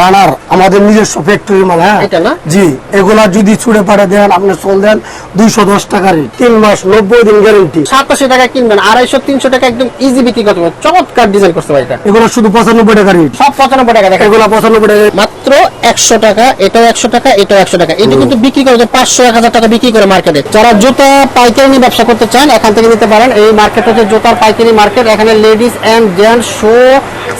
রানার আমাদের নিজস্ব ফ্যাক্টরি মাল হ্যাঁ? না? জি এগুলা যদি ছুড়ে পাড়ে দেন আপনি চল দেন দুইশো দশ টাকা রেট তিন মাস নব্বই দিন গ্যারেন্টি সাতাশি টাকা কিনবেন আড়াইশো তিনশো টাকা একদম ইজি বিক্রি করতে পারবেন। চমৎকার ডিজাইন করতে পারে এটা। এগুলো শুধু পঁচানব্বই টাকা রেট সব পঁচানব্বই টাকা দেখেন এগুলো পঁচানব্বই টাকা মাত্র একশো টাকা এটাও একশো টাকা এটাও একশো টাকা। এটা কিন্তু বিক্রি করে যে পাঁচশো এক হাজার টাকা বিক্রি করে মার্কেটে যারা জুতা পাইকারি নিয়ে ব্যবসা করতে চান এখান থেকে নিতে পারেন। এই মার্কেট হচ্ছে জুতার পাইকারি মার্কেট এখানে ladies and gents shoe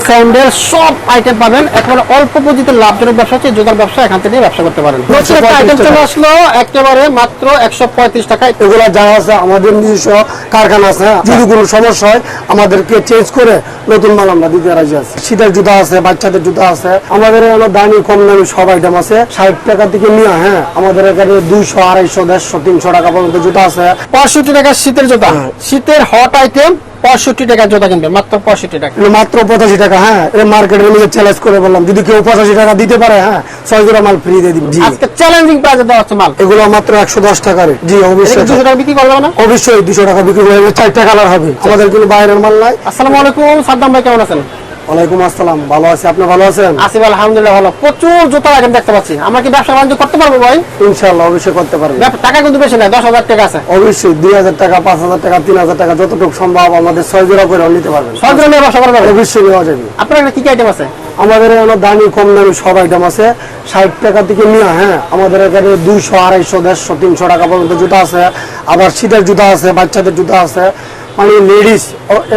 sandal সব আইটেম পাবেন। একেবারে অল্প পুঁজিতে লাভজনক ব্যবসা হচ্ছে জুতার ব্যবসা এখান থেকে ব্যবসা করতে পারেন। নতুন আইটেম চলে আসলো একেবারে মাত্র একশো পঁয়ত্রিশ টাকায় এগুলা যা আছে আমাদের নিজস্ব কারখানা আছে হ্যাঁ। যদি কোনো সমস্যা হয় আমাদেরকে চেঞ্জ করে নতুন মাল আমরা দিতে রাজি আছি। শীতের জুতা আছে বাচ্চাদের জুতা আছে। আমাদের এখানে দামি কম দামি সব আইটেম আছে। ষাট টাকা থেকে নিয়ে হ্যাঁ আমাদের এখানে দুইশো আড়াইশো দেড়শো তিনশো টাকা পর্যন্ত জুতা আছে। পঁয়ষট্টি টাকা শীতের জুতা। হ্যাঁ। শীতের হট আইটেম পঁয়ষট্টি টাকা জোতা কিনবেন মাত্র পঁয়ষট্টি টাকা। মাত্র পঁচাশি টাকা হ্যাঁ? মার্কেটে মার্কেটের নিজে চ্যালেঞ্জ করে বললাম যদি কেউ পঁচাশি টাকা দিতে পারে হ্যাঁ? ছয় জোড়া মাল ফ্রি দিয়ে দিবি। আজকে চ্যালেঞ্জিং প্রাইসে দেওয়া হচ্ছে মাল। এগুলো মাত্র একশো দশ টাকার জি অবশ্যই। দুশো টাকা বিক্রি করবে না? অবশ্যই দুশো টাকা বিক্রি করে চারটা কালার হবে। আমাদের কিন্তু বাইরের মাল নাই। আসসালামু আলাইকুম সাদ্দাম ভাই কেমন আছেন? ওয়ালাইকুম আসসালাম। ভালো আছি আপনি ভালো আছেন? আসিফ আলহামদুলিল্লাহ ভালো। প্রচুর জুতা আইটেম দেখতে পাচ্ছি। আমরা কি ব্যবসা বাণিজ্য করতে পারব ভাই? ইনশাল্লাহ অবশ্যই করতে ব্যব- টাকা কিন্তু বেশি না দশ হাজার টাকা আছে। অবশ্যই দুই হাজার টাকা পাঁচ হাজার টাকা তিন হাজার টাকা যতটুকু সম্ভব আমাদের ছয় জোড়া করে নিতে পারবেন। সব ধরনের ব্যবসা করা যাবে? অবশ্যই নেওয়া যাবে। আপনার কি কি আইটেম আছে? আমাদের এখানে দামি কম দামি সব আইটেম আছে। ষাট টাকা থেকে নিয়ে হ্যাঁ? আমাদের এখানে দুইশো আড়াইশো দেড়শো তিনশো টাকা পর্যন্ত জুতা আছে। আবার শীতের জুতা আছে বাচ্চাদের জুতা আছে। মানে লেডিস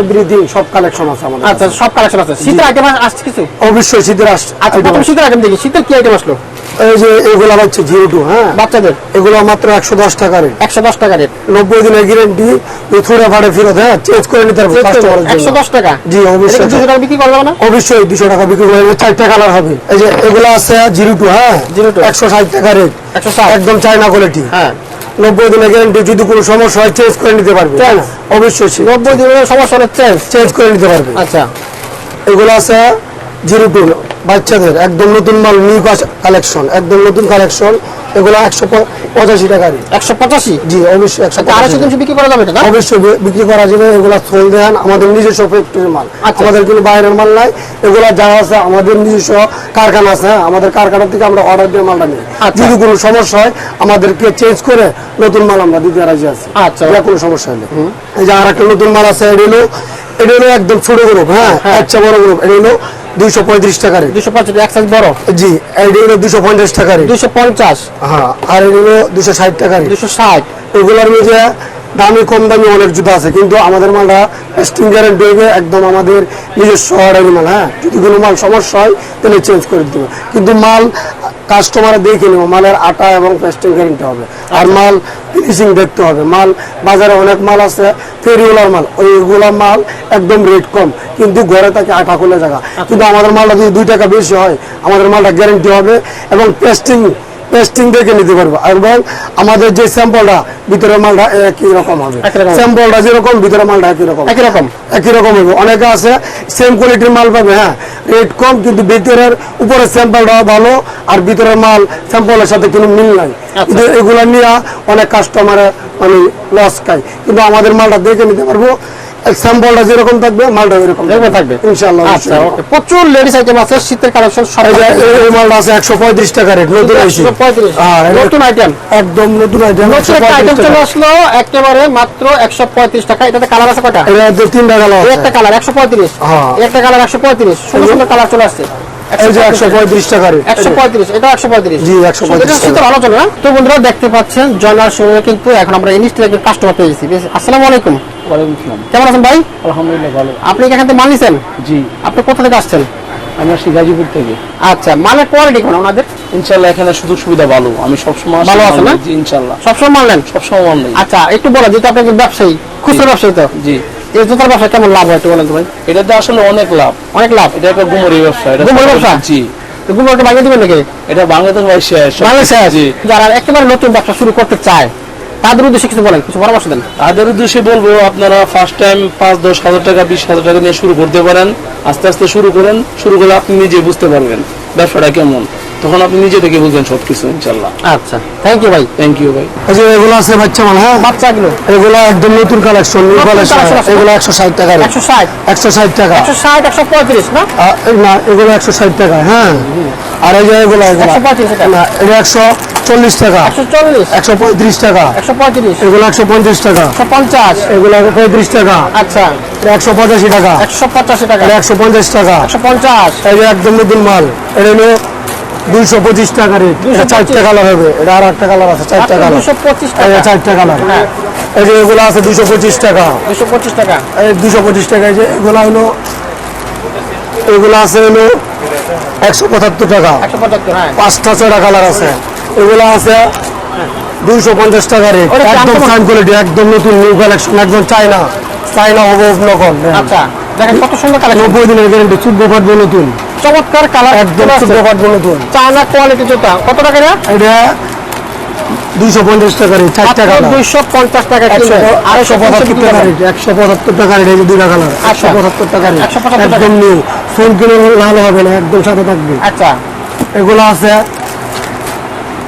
এভরিথিং সব কালেকশন আছে আমাদের আচ্ছা সব কালেকশন আছে। শীতের আইটেম আসছে কিছু? অবশ্যই শীতের আস- আচ্ছা প্রথম শীতের আইটেম দেখি। শীতের কি আইটেম আসলো? এই যে এগুলো হচ্ছে জিরো টু হ্যাঁ? বাচ্চাদের? এগুলো মাত্র একশো দশ টাকা রেট একশো দশ টাকা রেট নব্বই দিনের গ্যারেন্টি থুড়ে ফাড়ে ফেরত হ্যাঁ? চেঞ্জ করে নিতে পারব একশো দশ টাকা? জি অবশ্যই। দুশো টাকা বিক্রি করা যাবে না? অবশ্যই দুশো টাকা বিক্রি করে নেবে, চারটা কালার হবে। এই যে এগুলো আছে জিরো টু হ্যাঁ? 02 একশো ষাট টাকা রেট 160 একদম চাইনা কোয়ালিটি হ্যাঁ। নব্বই দিনের গ্যারান্টি যদি কোনো সমস্যা হয় চেঞ্জ করে নিতে পারবে? অবশ্যই নব্বই দিনের সমস্যা হলে চেঞ্জ চেঞ্জ করে নিতে পারবে। আচ্ছা। এগুলো আছে জিরো টু বাচ্চাদের একদম নতুন মাল নিউ কালেকশন একদম নতুন কালেকশন এগুলো একশো পঁচাশি টাকা একশো পঁচাশি? জি অবশ্যই একশো আড়াইশো তিনশো বিক্রি করা যাবে না? অবশ্যই বিক্রি করা যাবে এগুলা সোল দেন আমাদের নিজস্ব ফ্যাক্টরির মাল। আচ্ছা। আমাদের কিন্তু বাইরের মাল নাই এগুলা যা আছে আমাদের নিজস্ব কারখানা আছে হ্যাঁ, আমাদের কারখানা থেকে আমরা অর্ডার দিয়ে মালটা নিই। আচ্ছা। যদি কোনো সমস্যা হয় আমাদেরকে চেঞ্জ করে নতুন মাল আমরা দিতে রাজি আছি। আচ্ছা। কোনো সমস্যা হলে। এই যে আর একটা নতুন মাল আছে এটা হলো এটা হলো একদম ছোট গ্রুপ হ্যাঁ হ্যাঁ। আচ্ছা বড় গ্রুপ এটা হলো দুইশো পঁয়ত্রিশ টাকা রেট দুশো পঞ্চাশ এক সাইজ বড়? জি এটা হলো দুশো পঞ্চাশ টাকা রেট দুশো পঞ্চাশ? হ্যাঁ আর এটা হলো দুশো ষাট টাকা রেট দুশো ষাট। এগুলোর মধ্যে দামি, কম দামি অনেক জুতা আছে, কিন্তু আমাদের মালটা টেস্টিং গ্যারেন্টি হবে একদম আমাদের নিজস্ব অর্ডারি মাল হ্যাঁ? যদি কোনো মাল সমস্যা হয়, তাহলে চেঞ্জ করে দেবো কিন্তু মাল কাস্টমার দেখে নেব, মালের আটা এবং পেস্টিং গ্যারেন্টি হবে। আর মাল ফিনিশিং দেখতে হবে। মাল, বাজারে অনেক মাল আছে ফেরিওলার মাল, ওইগুলা মাল একদম রেট কম, কিন্তু ঘরে থাকে আটা খুলে জায়গা কিন্তু আমাদের মালটা যদি দুই টাকা বেশি হয়, আমাদের মালটা গ্যারেন্টি হবে এবং পেস্টিং পেস্টিং দেখে নিতে পারব। এবং আমাদের যে স্যাম্পলটা ভিতরের মালটা একই রকম হবে? স্যাম্পলটা যেরকম ভিতরের মালটা একই রকম। একই রকম। একই রকম হবে। অনেকে আছে সেম কোয়ালিটির মাল পাবে হ্যাঁ রেট কম কিন্তু ভিতরের উপরে স্যাম্পলটা ভালো আর ভিতরের মাল স্যাম্পলের সাথে কোনো মিল নাই। আচ্ছা। কিন্তু এগুলো নিয়ে অনেক কাস্টমারে মানে লস খায় কিন্তু আমাদের মালটা দেখে নিতে পারব। স্যাম্পলটা যেরকম থাকবে মালটা এরকম এরকম থাকবে। ইনশাল্লাহ আচ্ছা ওকে। প্রচুর লেডিস আইটেম আছে শীতের কালেকশন সব এই যে এই- এই মালটা আছে একশো পঁয়ত্রিশ টাকা রেট নতুন 135 আইটেম। একদম নতুন আইটেম নতুন একটা আইটেম চলে আসলো একেবারে মাত্র টাকা। এটাতে কালার আছে কয়টা? এটা তিনটা একটা কালার একশো পঁয়ত্রিশ। হ্যাঁ। একটা কালার একশো পঁয়ত্রিশ। সুন্দর সুন্দর কালার চলে আসছে। এই যে একশো পঁয়ত্রিশ টাকা রেট একশো পঁয়ত্রিশ এটা একশো পঁয়ত্রিশ। জি, 135 এটা ভালো চলে না? তো বন্ধুরা দেখতে পাচ্ছেন জয়নার শোরুমে কিন্তু এখন আমরা ইনস্টের একজন কাস্টমার পেয়ে গেছি। আসসালামু আলাইকুম। ওয়ালাইকুম আসসালাম। কেমন আছেন ভাই? আলহামদুলিল্লাহ ভালো। আপনি কি এখান থেকে মাল নিছেন? জি। আপনি কোথা থেকে আসছেন? আমি আসছি গাজীপুর থেকে। আচ্ছা মালের কোয়ালিটি ওনাদের? এখানে সুযোগ সুবিধা ভালো। আমি সবসময় ভালো আছে না? জি সবসময় মাল নেন? সবসময় মাল নেই। আচ্ছা একটু বলো যেহেতু আপনি একজন ব্যবসায়ী খুচরো ব্যবসায়ী তো? জি। এই জুতার ব্যবসা কেমন লাভ হয় একটু বলেন তো ভাই? এটাতে আসলে অনেক লাভ। অনেক লাভ? এটা একটা গুমরি ব্যবসা এটা গুমরি ব্যবসা? জি। তো গুলো একটু দিবেন নাকি? এটা বাংলাদেশ ভাই শেষ। বাংলাদেশে জি। যারা একেবারে নতুন ব্যবসা শুরু করতে চায় তাদের উদ্দেশ্যে কিছু বলেন কিছু পরামর্শ দেন। তাদের উদ্দেশ্যে বলব আপনারা ফার্স্ট টাইম পাঁচ দশ হাজার টাকা বিশ হাজার টাকা নিয়ে শুরু করতে পারেন। আস্তে আস্তে শুরু করেন শুরু করলে আপনি নিজে বুঝতে পারবেন ব্যবসাটা কেমন। তখন আপনি নিজে থেকে বুঝবেন সবকিছু ইনশাল্লাহ আচ্ছা থ্যাংক ইউ ভাই। থ্যাংক ইউ ভাই। এই যে এগুলো আছে বাচ্চা মাল হ্যাঁ? বাচ্চাগুলো এগুলো? একদম নতুন কালেকশন নিউ কালেকশন এগুলো একশো ষাট টাকা একশো ষাট। একশো ষাট টাকা। একশো ষাট একশো পঁয়ত্রিশ না? না এগুলো একশো ষাট টাকা হ্যাঁ? আর এই যে এগুলো এগুলো 135 টাকা। না এটা একশো চল্লিশ টাকা। একশো চল্লিশ? একশো পঁয়ত্রিশ টাকা। একশো পঁয়ত্রিশ? এগুলো একশো পঞ্চাশ টাকা। একশো পঞ্চাশ? এগুলো পঁয়ত্রিশ টাকা। আচ্ছা। একশো পঁচাশি টাকা। একশো পঁচাশি টাকা। একশো পঞ্চাশ টাকা। একশো পঞ্চাশ? এই যে একদম নতুন মাল। এটা হলো দুইশো পঁচিশ টাকা রেট। এটা 225 চারটা কালার হবে। এটা আর একটা কালার আছে চারটা কালার। দুশো পঁচিশ টাকা। চারটা কালার। হ্যাঁ। এই যে এগুলো আছে দুশো পঁচিশ টাকা। দুশো পঁচিশ টাকা। এই দুশো পঁচিশ টাকা। এই যে এগুলো হলো এগুলো আছে হলো একশো পঁচাত্তর টাকা। হ্যাঁ। পাঁচটা ছয়টা কালার আছে। এগুলো আছে দুইশো পঞ্চাশ টাকা রেট একদম ফাইন কোয়ালিটি একদম নতুন নিউ কালেকশন একদম চাইনা চাইনা হবে নকল। আচ্ছা দেখেন কত সুন্দর কালার নব্বই দিনের গ্যারেন্টি ফাটবো নতুন। চমৎকার কালার একদম ফাটবো নতুন। চায়না কোয়ালিটি জুতা। কত টাকা রে এটা দুইশো পঞ্চাশ টাকা রেট কালার দুইশো পঞ্চাশ টাকা আড়াইশো পঁচাত্তর টাকা রেট একশো পঁচাত্তর টাকা রেট এই দুইটা কালার একশো আচ্ছা। পঁচাত্তর টাকা রেট একদম নিউ ফোন কিনে লাল হবে না একদম সাথে থাকবে। আচ্ছা। এগুলো আছে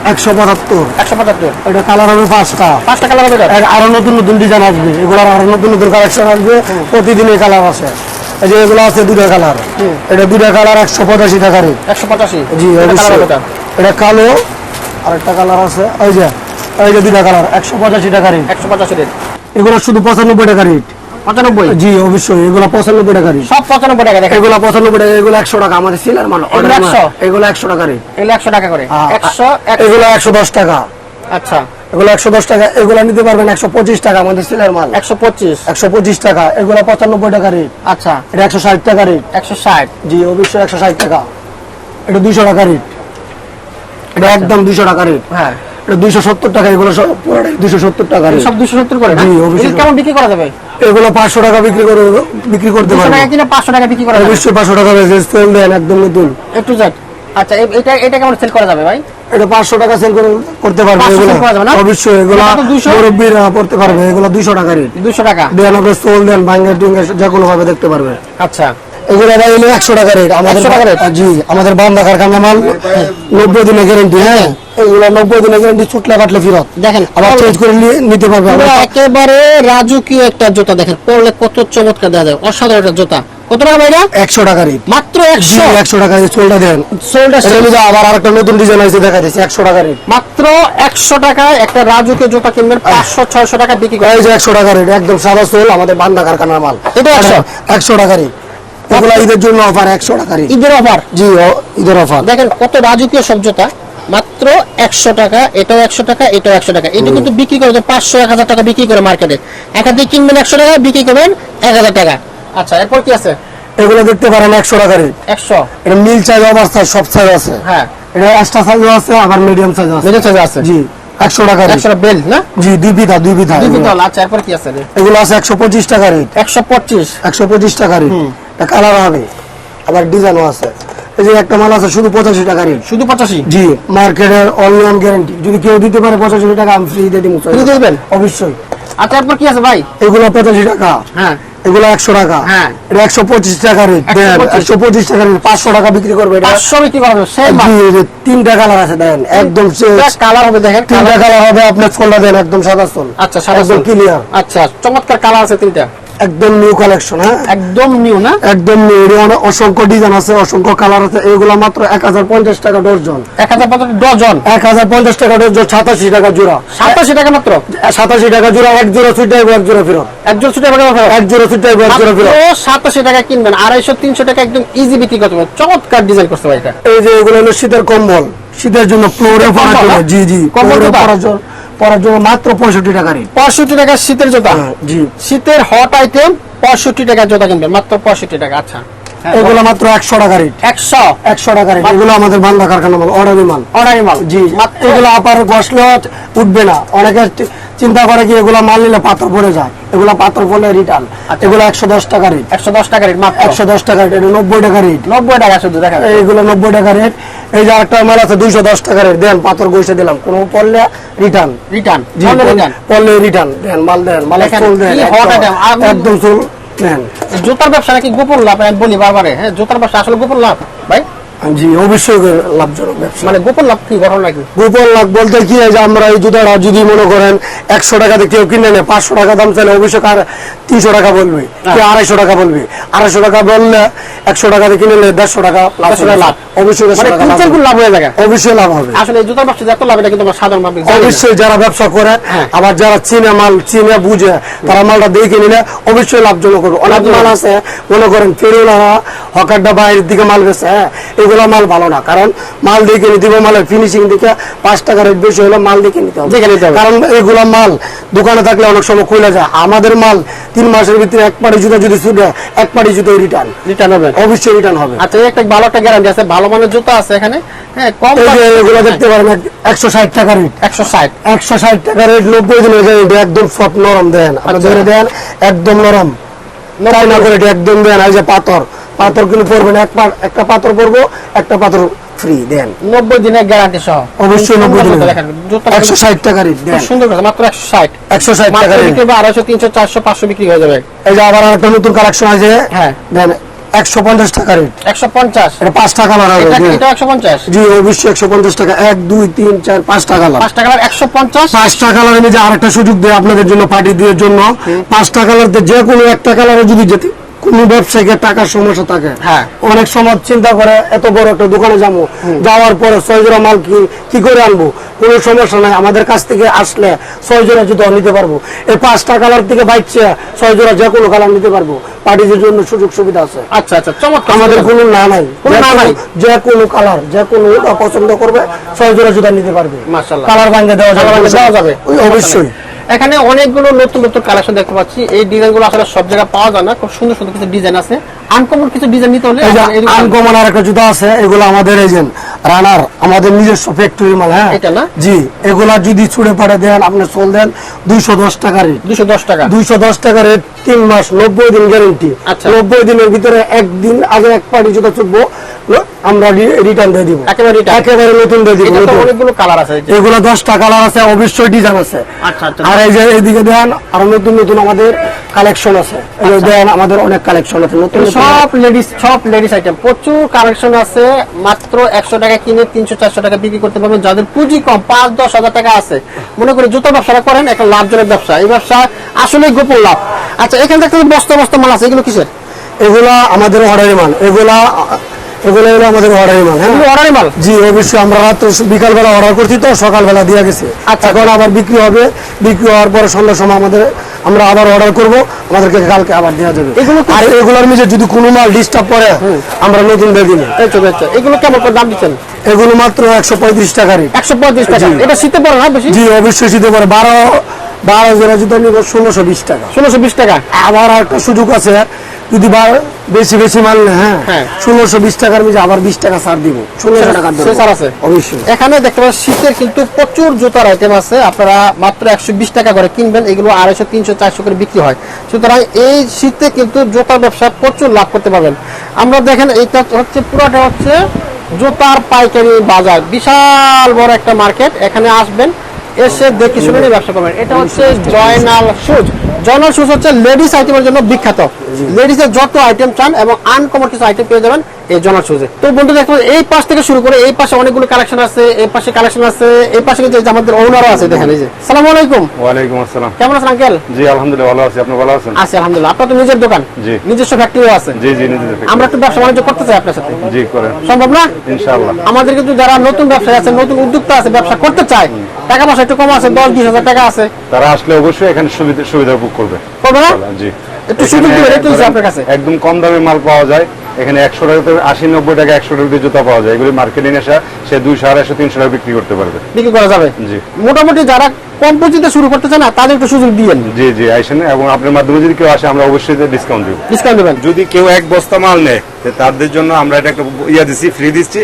একশো পঁচাত্তর। একশো পঁচাত্তর। এটা কালার হবে পাঁচটা। পাঁচটা কালার হবে এক আরও নতুন নতুন ডিজাইন আসবে। এগুলোর আরও নতুন নতুন কালেকশন আসবে। প্রতিদিন এই কালার আছে। এই যে এগুলো আছে দুটা কালার। এটা দুটা কালার একশো পঁচাশি টাকা রেট একশো পঁচাশি? জি এটা। কালো। আর একটা কালার আছে। এই যে এই যে দুটা কালার। একশো পঁচাশি টাকা রেট একশো পঁচাশি রেট এগুলো শুধু পঁচানব্বই টাকা রেট পঁচানব্বই। জি অবশ্যই এগুলো পঁচানব্বই টাকা রেট সব পঁচানব্বই টাকা এগুলো পঁচানব্বই টাকা এগুলো একশো টাকা আমাদের সিলার মাল এগুলো order মাল। 100? এগুলো একশো টাকা রেট এগুলো একশো টাকা করে। একশো এক এগুলো একশো দশ টাকা। আচ্ছা। এগুলো একশো দশ টাকা এগুলো নিতে পারবেন একশো পঁচিশ টাকা আমাদের সিলার মাল। একশো পঁচিশ। একশো পঁচিশ টাকা এগুলো পঁচানব্বই টাকা রেট আচ্ছা। এটা একশো ষাট টাকা রেট একশো ষাট। জি অবশ্যই একশো ষাট টাকা। এটা দুইশো টাকা রেট এটা একদম দুইশো টাকা রেট হ্যাঁ। এটা দুইশো সত্তর টাকা এগুলো সব পুরোটাই দুইশো সত্তর টাকা রেট সব দুশো সত্তর করে? কেমন বিক্রি করা যাবে? এগুলো পাঁচশো টাকা বিক্রি করে বিক্রি করতে পারবে। পাঁচশো টাকা বিক্রি করা অবশ্যই পাঁচশো টাকা সেল দেন একদম নতুন। একটু যাক। আচ্ছা এটা এটা কেমন সেল করা যাবে ভাই? এটা পাঁচশো টাকা সেল করে করতে পারবে এগুলো। sell করা যাবে না? অবশ্যই এগুলো এটা তো 200 মুরব্বীরা পড়তে পারবে এগুলো দুইশো টাকা রেট টাকা। দেন আপনার সোল দেন ভাঙ্গা টিঙ্গা যে কোনো ভাবে দেখতে পারবে। আচ্ছা। এগুলো ভাই হলো একশো টাকা রেট আমাদের টাকা rate? জি আমাদের বান্দা কারখানা মাল নব্বই দিনের গ্যারেন্টি হ্যাঁ? এগুলো নব্বই দিনের গ্যারেন্টি ছুটলে কাটলে ফেরত। দেখেন আবার চেঞ্জ করে নিতে পারবে একেবারে রাজকীয় একটা জুতা দেখেন পরলে কত চমৎকার দেখা যায় অসাধারণ একটা জুতা। কত টাকা ভাইরা? একশো টাকা রেট মাত্র একশো? একশো টাকা দিয়ে চোলটা দেন সোলটা আবার আরেকটা নতুন ডিজাইন আছে দেখা দিচ্ছে একশো টাকা রেট মাত্র একশো টাকায় একটা রাজকীয় জুতা কিনবেন পাঁচশো ছয়শো টাকা বিক্রি করে এই যে একশো টাকা রেট একদম সাদা সোল আমাদের বান্দা কারখানার মাল এটা 100? একশো টাকা রেট এগুলো ঈদের জন্য অফার একশো টাকা ঈদের অফার জি ঈদের অফার দেখেন কত রাজকীয় সব মাত্র একশো টাকা এটাও একশো টাকা এটাও একশো টাকা। এটা কিন্তু বিক্রি করে পাঁচশো এক হাজার টাকা বিক্রি করে মার্কেটে এখান থেকে কিনবেন একশো টাকা বিক্রি করবেন এক হাজার টাকা। আচ্ছা এরপর কি আছে? এগুলো দেখতে পারেন একশো টাকা রেট একশো। এটা মিল সাইজ সব সাইজ আছে। হ্যাঁ। এটা এক্সট্রা সাইজও আছে আবার মিডিয়াম সাইজ আছে। মিডিয়াম সাইজ আছে? জি একশো টাকা রেট একশো বেল না? জি দুই বিধা দুই বিধা দুই এগুলো। আচ্ছা এরপর কি আছে? এগুলো আছে একশো পঁচিশ টাকা রেট একশো পঁচিশ। একশো পঁচিশ টাকা রেট কালার হবে। আবার ডিজাইনও আছে। এই যে একটা মাল আছে শুধু পঁচাশি টাকা রেট শুধু পঁচাশি? জি মার্কেটের অনলাইন গ্যারান্টি যদি কেউ দিতে পারে পঁচাশি টাকা আমি ফ্রি দিয়ে দিব দিয়ে দিবেন? অবশ্যই। আচ্ছা কি আছে ভাই? এগুলো পঁচাশি টাকা। হ্যাঁ। এগুলো একশো টাকা। হ্যাঁ। এটা একশো পঁচিশ টাকা রেট একশো পঁচিশ। টাকা রেট পাঁচশো টাকা বিক্রি করবে পাঁচশো বিক্রি তিনটা কালার আছে দেন। একদম কালার হবে দেখেন। তিনটা কালার হবে আপনার ফোনটা দেন একদম সাদা আচ্ছা সাদা। ক্লিয়ার আচ্ছা চমৎকার কালার আছে তিনটা। একদম নিউ কালেকশন হ্যাঁ? একদম নিউ না? একদম নিউ এর অসংখ্য ডিজাইন আছে অসংখ্য কালার আছে এগুলো মাত্র এক হাজার পঞ্চাশ টাকা ডজন। এক হাজার পঞ্চাশ ডজন? এক হাজার পঞ্চাশ টাকা ডজন সাতাশি টাকা জোড়া। সাতাশি টাকা মাত্র? সাতাশি টাকা জোড়া এক জোড়া ছুটে এক জোড়া ফেরত। একজন ছুটে পাঠাবো এক জোড়া ছুটে এক জোড়া ফেরত। সাতাশি টাকা কিনবেন আড়াইশো তিনশো টাকা একদম ইজি বিক্রি করতে পারবেন। চমৎকার ডিজাইন করতে পারে এটা। এই যে এগুলো হলো শীতের কম্বল। শীতের জন্য ফ্লোরে হ্যাঁ? জি জি কম্বল জুতা? পরার জন্য মাত্র পঁয়ষট্টি টাকা রেট। পঁয়ষট্টি টাকা শীতের জোতা? হ্যাঁ, জি। শীতের হট আইটেম পঁয়ষট্টি টাকা জোতা কিনবেন মাত্র পঁয়ষট্টি টাকা আচ্ছা। এগুলো মাত্র একশো টাকা রেট একশো? একশো টাকা রেট এগুলো আমাদের বান্দা কারখানা মাল অর্ডারি মাল। অর্ডারি মাল? জি এগুলো আপার বসলে উঠবে না। অনেকে চিন্তা করে কি এগুলো মাল নিলে পাথর পড়ে যায়। এগুলো পাথর পড়লে রিটার্ন এগুলো একশো দশ টাকা রেট একশো দশ টাকা রেট মাত্র? একশো দশ টাকা রেট এটা নব্বই টাকা রেট নব্বই টাকা শুধু দেখা যায়। এইগুলো নব্বই টাকা রেট এই যে একটা মাল আছে দুইশো দশ টাকা রেট দেন পাথর গইসে দিলাম। কোনো পড়লে রিটার্ন রিটার্ন পড়লে রিটার্ন দেন মাল দেন hot একদম- চুল। জুতার ব্যবসা নাকি গোপন লাভ? বলি বারবারে হ্যাঁ জুতার ব্যবসা আসলে গোপন লাভ? ভাই জি অবশ্যই লাভজনক ব্যবসা। মানে গোপন লাভ কি ঘটনা নাকি গোপন লাভ বলতে কি যে আমরা এই জুতাটা যদি মনে করেন একশো টাকাতে কেউ কিনে নেয় পাঁচশো টাকা দাম চাইলে অবশ্যই আর তিনশো টাকা বলবে কেউ আড়াইশো টাকা বলবে। আড়াইশো টাকা বললে একশো টাকাতে কিনে নিলে দেড়শো টাকা লাভ। অবশ্যই মানে লাভ হয়ে যায় অবশ্যই লাভ হবে। আসলে জুতার ব্যবসা এত লাভ এটা কিন্তু সাধারণ অবশ্যই যারা ব্যবসা করে হ্যাঁ। আবার যারা চিনে মাল চিনে বুঝে তারা মালটা দেখে নিলে অবশ্যই লাভজনক হবে। অনেক মাল আছে মনে করেন ফেরিওলা হকারটা বাইরের দিকে মাল বেছে হ্যাঁ এগুলো মাল ভালো না। কারণ মাল দেখে নিতে হবে মালের ফিনিশিং দেখে পাঁচ টাকা রেট বেশি হলে মাল দেখে নিতে হবে। কারণ এগুলা মাল দোকানে থাকলে অনেক সময় খুলে যায়। আমাদের মাল তিন মাসের ভিতরে এক পাটি জুতো যদি ছুটে এক পাটি জুতো রিটার্ন রিটার্ন হবে। অবশ্যই রিটার্ন হবে। আচ্ছা একটা ভালো একটা গ্যারান্টি আছে ভালো মানের জুতা আছে এখানে। হ্যাঁ কম এগুলো দেখতে পারেন একশো ষাট টাকা রেট একশো ষাট। একশো ষাট টাকা রেট নব্বই একদম সফট নরম দেন। আপনি আচ্ছা। দেন একদম নরম। করে একদম দেন এই যে পাথর। পাথর কিন্তু পড়বেন এক একটা পাথর পড়ব একটা পাথর ফ্রি দেন। নব্বই দিনের গ্যারান্টি সহ। অবশ্যই নব্বই দিনের একশো ষাট টাকা রেট দেন। সুন্দর কথা মাত্র একশো ষাট। একশো ষাট টাকা রেট বিক্রি হবে আড়াইশো তিনশো চারশো পাঁচশো বিক্রি হয়ে যাবে। এই যে আবার একটা নতুন কালেকশন আছে হ্যাঁ। দেন একশো পঞ্চাশ টাকা রেট একশো পঞ্চাশ। এটা পাঁচ টাকা দেন। একশো পঞ্চাশ? জি অবশ্যই একশো পঞ্চাশ টাকা। এক দুই তিন চার পাঁচ টাকা পাঁচ টাকা একশো পঞ্চাশ? পাঁচটা কালার যে আরেকটা সুযোগ দেয় আপনাদের জন্য পার্টি দিয়ে জন্য পাঁচটা কালার যে কোনো একটা কালারে যদি যেতে কোন ব্যবসায়ীকে টাকার সমস্যা থাকে। হ্যাঁ। অনেক সময় চিন্তা করে এত বড় একটা দোকানে যাব যাওয়ার পরে ছয় জোড়া মাল কি করে আনব? কোনো সমস্যা নাই আমাদের কাছ থেকে আসলে ছয় জোড়া জুতো নিতে পারব। এই পাঁচটা কালার থেকে বাইচ্ছে ছয় জোড়া যে কোনো কালার নিতে পারব। পার্টিদের জন্য সুযোগ সুবিধা আছে। আচ্ছা আচ্ছা চমৎকার। আমাদের কোনো না নাই। না নাই। যে কোনো কালার যে কোনো পছন্দ করবে ছয় জোড়া জুতা নিতে পারবে। কালার ভাঙে দেওয়া যাবে। দেওয়া যাবে। অবশ্যই। এখানে অনেকগুলো নতুন নতুন কালেকশন দেখতে পাচ্ছি। এই ডিজাইনগুলো আসলে সব জায়গায় পাওয়া যায় না। খুব সুন্দর সুন্দর কিছু ডিজাইন আছে। আনকমন কিছু ডিজাইন নিতে হলে আনকমন আর একটা জুতা আছে এগুলো আমাদের এজেন্ট রানার আমাদের নিজস্ব ফ্যাক্টরি মাল হ্যাঁ? এটা না? জি এগুলা যদি ছুড়ে পাড়ে দেন আপনি চল দেন দুইশো দশ টাকা রেট দুইশো দশ টাকা। দুইশো দশ টাকা রেট তিন মাস নব্বই দিন গ্যারেন্টি আচ্ছা। নব্বই দিনের ভিতরে একদিন আগে এক পাটি জুতা ছুটবো আমরা রিটার্ন দিয়ে দিব। একেবারে নতুন দিয়ে দিব। অনেকগুলো কালার আছে এগুলো দশটা কালার আছে অবশ্যই ডিজাইন আছে। আচ্ছা আচ্ছা। আর এই যে এইদিকে দেন আরও নতুন নতুন আমাদের কালেকশন আছে। দেন আমাদের অনেক কালেকশন আছে নতুন নতুন। সব লেডিস সব লেডিস আইটেম প্রচুর কালেকশন আছে মাত্র একশো টাকা কিনে তিনশো চারশো টাকা বিক্রি করতে পারবেন। যাদের পুঁজি কম পাঁচ দশ হাজার টাকা আছে। মনে করি জুতো ব্যবসাটা করেন একটা লাভজনক ব্যবসা। এই ব্যবসা আসলে গোপন লাভ। আচ্ছা এখানে দেখতে বস্তা বস্তা মাল আছে? এগুলো কিসের? এগুলা আমাদের অর্ডারি মাল। এগুলা এগুলো হলো আমাদের অর্ডারি মাল হ্যাঁ অর্ডারি মাল? জি অবশ্যই আমরা রাত্রে বিকালবেলা অর্ডার করছি তো সকালবেলা দিয়ে গেছে। আচ্ছা। এখন আবার বিক্রি হবে। বিক্রি হওয়ার পরে সন্ধ্যার সময় আমাদের আমরা আবার অর্ডার করব। আমাদেরকে কালকে আবার দেওয়া যাবে। এগুলো আর এগুলোর নিচে যদি কোনো মাল ডিস্টার্ব করে আমরা নতুন দিয়ে দিই তো এগুলো কেমন দাম দিচ্ছেন? এগুলো মাত্র একশো পঁয়ত্রিশ টাকা রেট। একশো পঁয়ত্রিশ টাকা। এটা শীতে পড়ে না বেশি? জি অবশ্যই দিতে পারে বারো বারো জোড়া জুতো নিব ষোলোশো বিশ টাকা। ষোলোশো বিশ টাকা? আবার একটা সুযোগ আছে যদি বেশি বেশি মাল নেয়, হ্যাঁ। হ্যাঁ। ষোলোশো বিশ টাকার নিচে আবার বিশ টাকা ছাড় দিব। ষোলোশো টাকা ছাড় আছে? অবশ্যই। এখানে দেখতে পাচ্ছেন শীতের কিন্তু প্রচুর জুতার আইটেম আছে। আপনারা মাত্র একশো বিশ টাকা করে কিনবেন এগুলো আড়াইশো তিনশো চারশো করে বিক্রি হয়। সুতরাং এই শীতে কিন্তু জুতার ব্যবসা প্রচুর লাভ করতে পারবেন। আমরা দেখেন এইটা হচ্ছে পুরোটা হচ্ছে জুতার পাইকারি বাজার। বিশাল বড় একটা মার্কেট এখানে আসবেন এসে দেখে শুনে নিয়ে ব্যবসা করবেন। এটা হচ্ছে জয়নাল শুজ। জয়নাল শুজ হচ্ছে লেডিস আইটেমের জন্য বিখ্যাত। লেডিসের যত আইটেম চান এবং আনকমন কিছু আইটেম পেয়ে যাবেন এই শুজে তো বন্ধু এই পাশ থেকে শুরু করে এই পাশে অনেকগুলো কালেকশন আছে এই পাশে কালেকশন আছে এই পাশে যে আমাদের ওনারও আছে দেখেন এই যে। সালাম আলাইকুম। ওয়ালাইকুম আসসালাম। কেমন আছেন আঙ্কেল জি আলহামদুলিল্লাহ ভালো আছি। আপনি ভালো আছেন? আছি আলহামদুলিল্লাহ। আপনার তো নিজের দোকান? জি। নিজস্ব ফ্যাক্টরিও আছে? জি জি নিজে থেকে। আমরা ব্যবসা বাণিজ্য করতে চাই আপনার সাথে। জি করেন। সম্ভব না? ইনশাআল্লাহ। আমাদের কিন্তু যারা নতুন ব্যবসায়ী আছে নতুন উদ্যোক্তা আছে ব্যবসা করতে চায় টাকা পয়সা একটু কম আছে দশ বিশ হাজার টাকা আছে। তারা আসলে অবশ্যই এখানে সুবিধা সুবিধা বুক করবে। করবে না? জি। একটু দিবেন, একটু আপনার কাছে। একদম কম দামে মাল পাওয়া যায় এখানে একশো টাকা আশি নব্বই টাকা একশো টাকা দিয়ে জুতা পাওয়া যায়। এগুলি মার্কেটিং এসে সে দুইশো আড়াইশো তিনশো টাকা বিক্রি করতে পারবে। বিক্রি করা যাবে? জি। মোটামুটি যারা কম পুঁজিতে শুরু করতে চায় না তাদের একটু সুযোগ দিয়েন জি জি আইসেন এবং আপনার মাধ্যমে যদি কেউ আসে আমরা অবশ্যই ডিসকাউন্ট দিব। ডিসকাউন্ট দেবেন। যদি কেউ এক বস্তা মাল নেয় তাদের জন্য আমরা এটা একটা ইয়া দিচ্ছি ফ্রি দিচ্ছি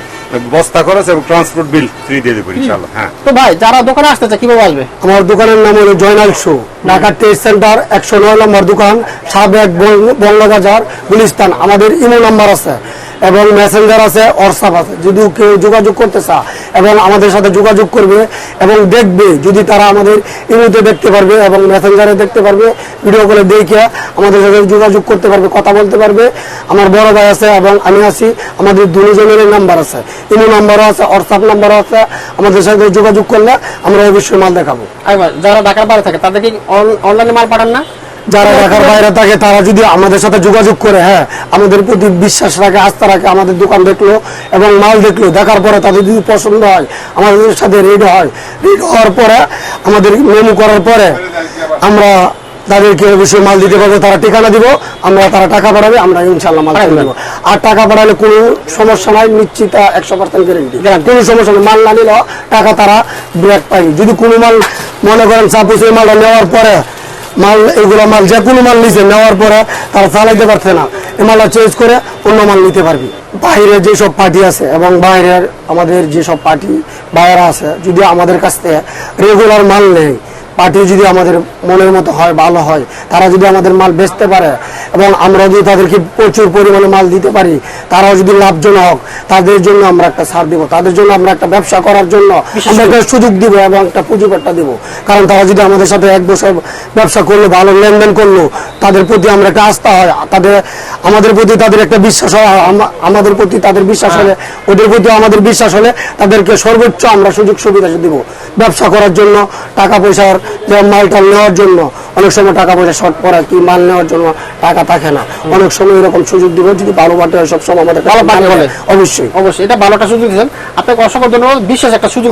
বস্তা খরচ এবং ট্রান্সপোর্ট বিল ফ্রি দিয়ে দেবো ইনশাআল্লাহ হ্যাঁ। তো ভাই যারা দোকানে আসতে চায় কীভাবে আসবে? আমার দোকানের নাম হলো Joynal shoe Dhaka test centre একশো নয় নম্বর দোকান সাবেক বঙ্গবাজার গুলিস্তান। আমাদের ইমো নাম্বার আছে এবং মেসেঞ্জার আছে হোয়াটসঅ্যাপ আছে। যদি কেউ যোগাযোগ করতে চা এবং আমাদের সাথে যোগাযোগ করবে এবং দেখবে, যদি তারা আমাদের ইমুতে দেখতে পারবে এবং মেসেঞ্জারে দেখতে পারবে ভিডিও কলে দেখে আমাদের সাথে যোগাযোগ করতে পারবে, কথা বলতে পারবে। আমার বড় ভাই আছে এবং আমি আছি, আমাদের দুজনের নাম্বার আছে। ইমো নাম্বারও আছে হোয়াটসঅ্যাপ নাম্বারও আছে, আমাদের সাথে যোগাযোগ করলে আমরা অবশ্যই মাল দেখাবো। যারা ঢাকার বাইরে থাকে, তাদেরকে অনলাইনে মাল পাঠান না? যারা ঢাকার বাইরে থাকে তারা যদি আমাদের সাথে যোগাযোগ করে হ্যাঁ আমাদের প্রতি বিশ্বাস রাখে আস্থা রাখে আমাদের দোকান দেখল এবং মাল দেখল দেখার পরে তাদের যদি পছন্দ হয় আমাদের সাথে রেড হয় রেড হওয়ার পরে আমাদের মেমু করার পরে আমরা তাদেরকে অবশ্যই মাল দিতে পারবে তারা ঠিকানা দিব আমরা তারা টাকা পাঠাবে আমরা ইনশাল্লাহ মাল দেবো। আর টাকা পাঠালে কোনো সমস্যা নাই নিশ্চিত একশো পার্সেন্ট গ্যারেন্টি কোনো সমস্যা নেই মাল না নিলেও টাকা তারা ব্রেক পাইনি যদি কোনো মাল মনে করেন সাপোজ এই মালটা নেওয়ার পরে মাল, এগুলো মাল যে কোনো মাল নিচে নেওয়ার পরে তারা চালাইতে পারছে না। এ মালটা চেঞ্জ করে অন্য মাল নিতে পারবি। বাইরে যেসব পার্টি আছে এবং বাইরের আমাদের যেসব পার্টি বাইরে আছে, যদি আমাদের কাছ থেকে রেগুলার মাল নেই পার্টি যদি আমাদের মনের মতো হয় ভালো হয় তারা যদি আমাদের মাল বেচতে পারে এবং আমরা যদি তাদেরকে প্রচুর পরিমাণে মাল দিতে পারি তারাও যদি লাভজনক হোক তাদের জন্য আমরা একটা ছাড় দিব তাদের জন্য আমরা একটা ব্যবসা করার জন্য আমরা একটা সুযোগ দিব এবং একটা পুঁজি একটা দিব। কারণ তারা যদি আমাদের সাথে এক বছর ব্যবসা করল ভালো লেনদেন করল তাদের প্রতি আমরা একটা আস্থা হয় তাদের আমাদের প্রতি তাদের একটা বিশ্বাস হয় আমাদের প্রতি তাদের বিশ্বাস হলে ওদের প্রতি আমাদের বিশ্বাস হলে তাদেরকে সর্বোচ্চ আমরা সুযোগ সুবিধা দিব। ব্যবসা করার জন্য টাকা পয়সার মালটা নেওয়ার জন্য অনেক সময় টাকা পয়সা শর্ট পড়া কি মাল নেওয়ার জন্য টাকা থাকে না। অনেক সময় এরকম সুযোগ দিব যদি ভালো বাটে সব সময় আমাদের। অবশ্যই। অবশ্যই এটা ভালো একটা সুযোগ দিচ্ছেন আপনাকে অসংখ্য ধন্যবাদ বিশেষ একটা সুযোগ